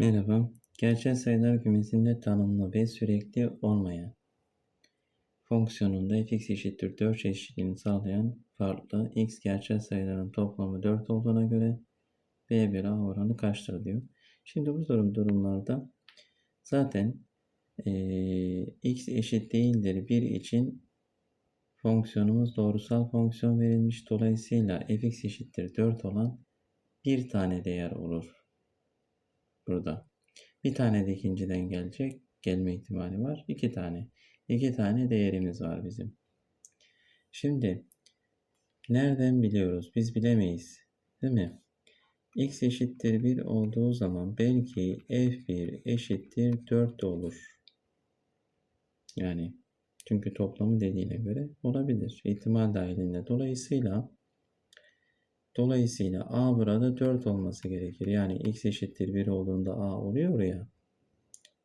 Merhaba. Gerçel sayılar kümesinde tanımlı ve sürekli olmayan fonksiyonunda fx eşittir 4 çeşitliliğini sağlayan farklı x gerçel sayıların toplamı 4 olduğuna göre b bir a oranı kaçtır diyor. Şimdi bu durum durumlarda zaten eee, x eşit değildir 1 için fonksiyonumuz doğrusal fonksiyon verilmiş. Dolayısıyla fx eşittir 4 olan bir tane değer olur burada. Bir tane de ikinciden gelecek. Gelme ihtimali var. İki tane. İki tane değerimiz var bizim. Şimdi nereden biliyoruz? Biz bilemeyiz. Değil mi? x eşittir 1 olduğu zaman belki f1 eşittir 4 de olur. Yani çünkü toplamı dediğine göre olabilir. İhtimal dahilinde. Dolayısıyla Dolayısıyla a burada 4 olması gerekir. Yani x eşittir 1 olduğunda a oluyor ya.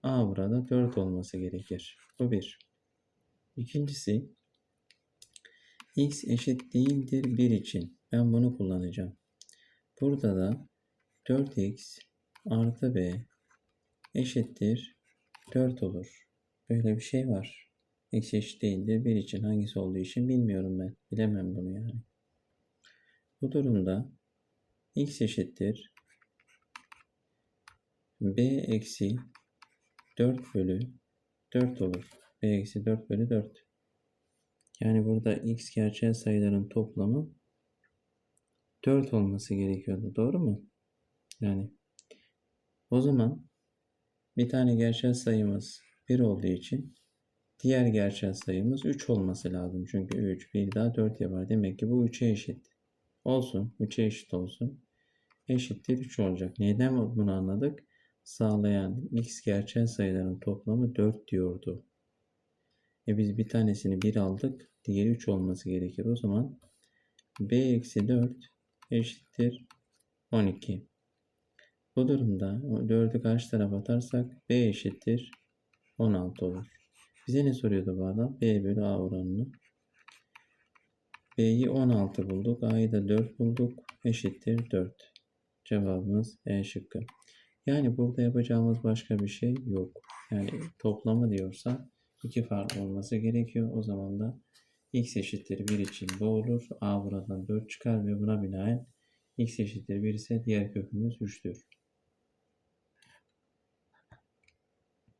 a burada 4 olması gerekir. Bu bir. İkincisi x eşit değildir 1 için. Ben bunu kullanacağım. Burada da 4x artı b eşittir 4 olur. Böyle bir şey var. x eşit değildir 1 için. Hangisi olduğu için bilmiyorum ben. Bilemem bunu yani. Bu durumda x eşittir b eksi 4 bölü 4 olur. b eksi 4 bölü 4. Yani burada x gerçel sayıların toplamı 4 olması gerekiyordu. Doğru mu? Yani o zaman bir tane gerçel sayımız 1 olduğu için diğer gerçel sayımız 3 olması lazım. Çünkü 3 bir daha 4 yapar. Demek ki bu 3'e eşit. Olsun. 3'e eşit olsun. Eşittir 3 olacak. Neden bunu anladık? Sağlayan x gerçel sayıların toplamı 4 diyordu. E biz bir tanesini 1 aldık. Diğeri 3 olması gerekir. O zaman b eksi 4 eşittir 12. Bu durumda 4'ü karşı tarafa atarsak b eşittir 16 olur. Bize ne soruyordu bu adam? b bölü a oranını. B'yi 16 bulduk. A'yı da 4 bulduk. Eşittir 4. Cevabımız E şıkkı. Yani burada yapacağımız başka bir şey yok. Yani toplamı diyorsa iki farklı olması gerekiyor. O zaman da x eşittir 1 için bu olur. A buradan 4 çıkar ve buna binaen x eşittir 1 ise diğer kökümüz 3'tür.